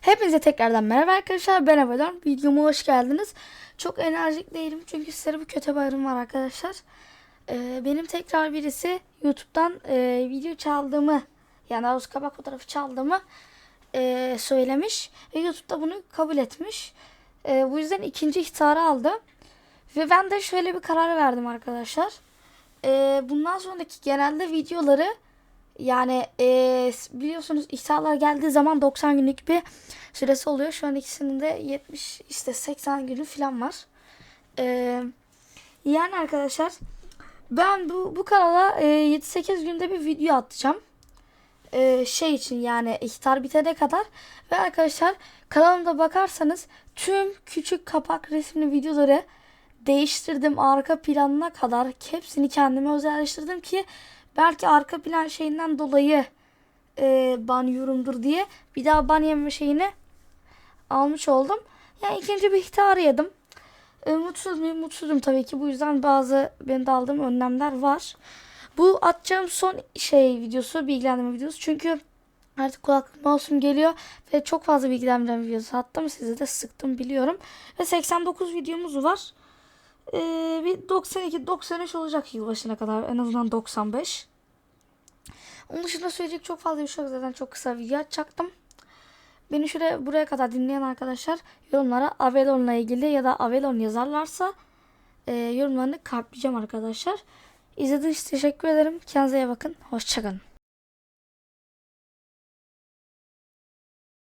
Hepinize tekrardan merhaba arkadaşlar. Ben Abadan. Videoma hoş geldiniz. Çok enerjik değilim çünkü sizlere bir kötü haberim var arkadaşlar. Ee, benim tekrar birisi YouTube'dan e, video çaldığımı yani doğrusu kapak fotoğrafı çaldığımı e, söylemiş. Ve YouTube'da bunu kabul etmiş. E, bu yüzden ikinci ihtarı aldı. Ve ben de şöyle bir karar verdim arkadaşlar. E, bundan sonraki genelde videoları yani eee, biliyorsunuz ihtarlar geldiği zaman 90 günlük bir süresi oluyor. Şu an ikisinin de 70 işte 80 günü falan var. Eee, yani arkadaşlar ben bu bu kanala eee, 7-8 günde bir video atacağım. Eee, şey için yani ihtar bitene kadar ve arkadaşlar kanalımda bakarsanız tüm küçük kapak resimli videoları değiştirdim arka planına kadar hepsini kendime özelleştirdim ki belki arka plan şeyinden dolayı e, ban yorumdur diye bir daha ban yeme şeyini almış oldum. Yani ikinci bir ihtar yedim. E, mutsuz muyum? Mutsuzum tabii ki. Bu yüzden bazı benim de aldığım önlemler var. Bu atacağım son şey videosu, bilgilendirme videosu. Çünkü artık kulaklık mouse'um geliyor ve çok fazla bilgilendirme videosu attım. Size de sıktım biliyorum. Ve 89 videomuz var. Ee, bir 92-93 olacak yılbaşına kadar. En azından 95. Onun dışında söyleyecek çok fazla bir şey yok. Zaten çok kısa video açacaktım. Beni şuraya buraya kadar dinleyen arkadaşlar yorumlara Avelon'la ilgili ya da Avelon yazarlarsa e, yorumlarını kalplayacağım arkadaşlar. İzlediğiniz için teşekkür ederim. Kendinize iyi bakın. Hoşçakalın.